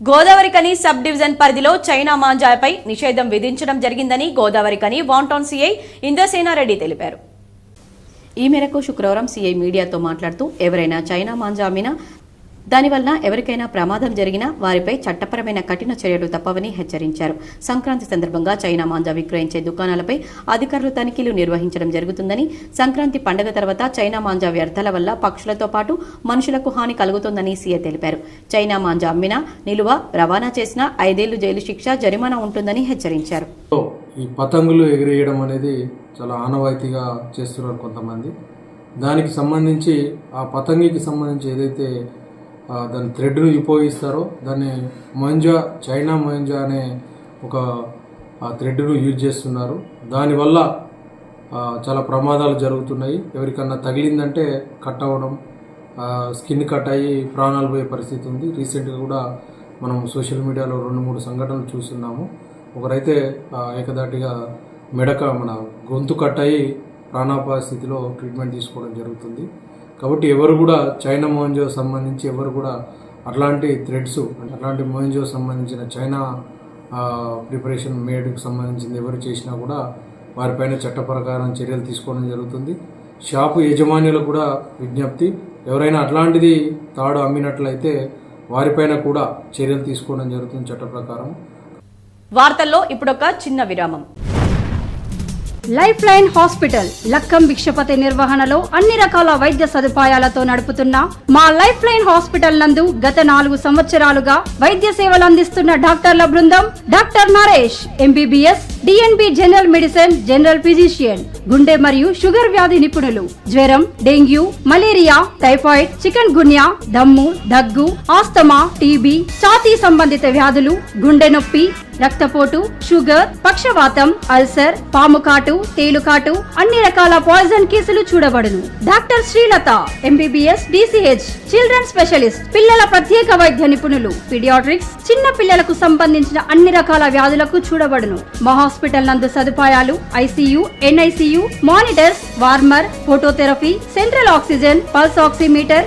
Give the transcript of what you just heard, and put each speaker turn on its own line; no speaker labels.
Godavarikhani sub division పరిధిలో China మాంజాపై నిషేధం విధించడం జరిగిందని గోదావరికని కని సీఐ ఇంద్రసేనారెడ్డి తెలిపారు. ఈ మేరకు శుక్రవారం సీఐ మీడియాతో మాట్లాడుతూ ఎవరైనా చైనా మాంజా అమ్మినా దానివల్ల ఎవరికైనా ప్రమాదం జరిగినా వారిపై చట్టపరమైన కఠిన చర్యలు తప్పవని హెచ్చరించారు. సంక్రాంతి సందర్భంగా చైనా మాంజా విక్రయించే దుకాణాలపై అధికారులు తనిఖీలు నిర్వహించడం జరుగుతుందని సంక్రాంతి పండగ తర్వాత చైనా మాంజా వ్యర్థాల వల్ల పక్షులతో పాటు మనుషులకు హాని కలుగుతుందని సీఏ తెలిపారు. చైనా మాంజా అమ్మినా నిలువ రవాణా చేసినా ఐదేళ్ళు జైలు శిక్ష జరిమానా ఉంటుందని హెచ్చరించారు.
ఈ పతంగులు ఎగిరేయడం అనేది చాలా ఆనవాయితీగా చేస్తున్నారు కొంతమంది. దానికి సంబంధించి ఆ పతంగికి సంబంధించి ఏదైతే దాని థ్రెడ్ను ఉపయోగిస్తారో దాన్ని మొంజా చైనా మొంజా అనే ఒక థ్రెడ్ను యూజ్ చేస్తున్నారు. దానివల్ల చాలా ప్రమాదాలు జరుగుతున్నాయి. ఎవరికన్నా తగిలిందంటే కట్ అవ్వడం స్కిన్ కట్ అయ్యి ప్రాణాలు పోయే పరిస్థితి ఉంది. రీసెంట్గా కూడా మనం సోషల్ మీడియాలో రెండు మూడు సంఘటనలు చూస్తున్నాము. ఒకరైతే ఏకదాటిగా మెడక మన గొంతు కట్ అయ్యి ప్రాణాపాయ స్థితిలో ట్రీట్మెంట్ తీసుకోవడం జరుగుతుంది. కాబట్టి ఎవరు కూడా చైనా మోహన్జో సంబంధించి ఎవరు కూడా అట్లాంటి థ్రెడ్స్ అంటే అట్లాంటి మోహన్జో సంబంధించిన చైనా ప్రిపరేషన్ మేడ్కి సంబంధించింది ఎవరు చేసినా కూడా వారిపైన చట్ట ప్రకారం చర్యలు తీసుకోవడం జరుగుతుంది. షాపు యజమానులకు కూడా విజ్ఞప్తి ఎవరైనా అట్లాంటిది తాడు అమ్మినట్లయితే వారిపైన కూడా చర్యలు తీసుకోవడం జరుగుతుంది చట్ట ప్రకారం
వార్తల్లో ఇప్పుడొక చిన్న విరామం.
Life line hospital. Lakkam Bhikshapathi నిర్వహణలో అన్ని రకాల వైద్య సదుపాయాలతో నడుపుతున్న మా లైఫ్ లైన్ హాస్పిటల్ నందు గత నాలుగు సంవత్సరాలుగా వైద్య సేవలు అందిస్తున్న డాక్టర్ల బృందం doctor Naresh MBBS DNB general medicine general physician గుండె మరియు షుగర్ వ్యాధి నిపుణులు జ్వరం dengue malaria typhoid chikungunya దమ్ము దగ్గు ఆస్తమా టీబీ ఛాతీ సంబంధిత వ్యాధులు గుండె నొప్పి రక్తపోటు షుగర్ పక్షవాతం అల్సర్ పాముకాటు తేలుకాటు అన్ని రకాల పాయిజన్ కేసులు చూడబడును. Doctor Srilatha MBBS DCH children specialist పిల్లల ప్రత్యేక వైద్య నిపుణులు పిడియాట్రిక్స్ చిన్న పిల్లలకు సంబంధించిన అన్ని రకాల వ్యాధులకు చూడబడును. మా హాస్పిటల్ నందు సదుపాయాలు ICU NICU monitors warmer phototherapy central oxygen pulse oximeter